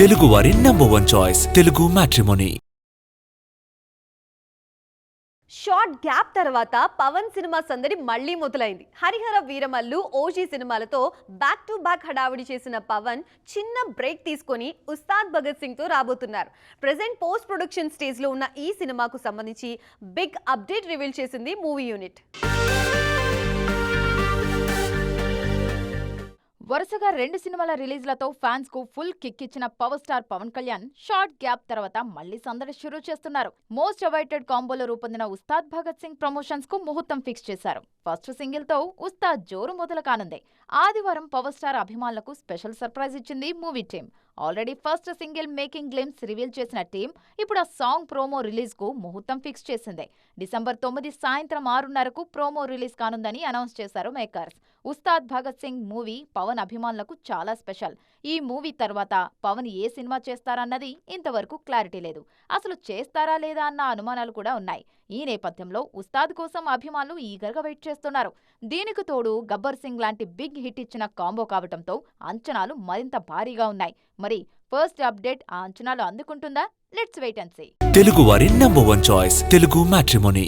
తెలుగు వారి number one choice Telugu matrimony short gap తర్వాత Pawan cinema సందడి మళ్ళీ మొదలైంది. హరిహర వీరమల్లు ఓజీ సినిమాలతో బ్యాక్ టు బ్యాక్ హడావిడి చేసిన పవన్ చిన్న బ్రేక్ తీసుకొని ఉస్తాద్ భగత్ సింగ్తో రాబోతున్నారు. ప్రజెంట్ పోస్ట్ ప్రొడక్షన్ స్టేజ్లో ఉన్న ఈ సినిమాకు సంబంధించి బిగ్ అప్డేట్ రివీల్ చేసింది మూవీ యూనిట్ వరుసగా రెండు సినిమాల రిలీజ్లతో ఫ్యాన్స్కు ఫుల్ కిక్ ఇచ్చిన power star Pawan Kalyan short gap తర్వాత మళ్ళీ సందడి షురూ చేస్తున్నారు. మోస్ట్ అవైటెడ్ కాంబోలో రూపొందిన ఉస్తాద్ భగత్ సింగ్ ప్రమోషన్స్కు ముహూర్తం ఫిక్స్ చేశారు. ఫస్ట్ సింగిల్తో ఉస్తాద్ జోరు మొదలు కానుంది. ఆదివారం పవర్ స్టార్ అభిమానులకు స్పెషల్ సర్ప్రైజ్ ఇచ్చింది movie team already first single making glimpse reveal చేసిన టీం ఇప్పుడు ఆ సాంగ్ ప్రోమో రిలీజ్కు ముహూర్తం ఫిక్స్ చేసింది. డిసెంబర్ తొమ్మిది సాయంత్రం ఆరున్నరకు ప్రోమో రిలీజ్ కానుందని అనౌన్స్ చేశారు మేకర్స్. ఉస్తాద్ భగత్ సింగ్ మూవీ పవన్ అభిమానులకు చాలా స్పెషల్. ఈ మూవీ తర్వాత పవన్ ఏ సినిమా చేస్తారన్నది ఇంతవరకు క్లారిటీ లేదు. అసలు చేస్తారా లేదా అన్న అనుమానాలు కూడా ఉన్నాయి. ఈ నేపథ్యంలో ఉస్తాద్ కోసం అభిమానులు ఈగర్గా వెయిట్ చేస్తున్నారు. దీనికి తోడు గబ్బర్ సింగ్ లాంటి బిగ్ హిట్ ఇచ్చిన కాంబో కావటంతో అంచనాలు మరింత భారీగా ఉన్నాయి. మరి ఫస్ట్ అప్డేట్ ఆ అంచనాలు అందుకుంటుందా? Let's wait and see Telugu వారి number one choice Telugu matrimony.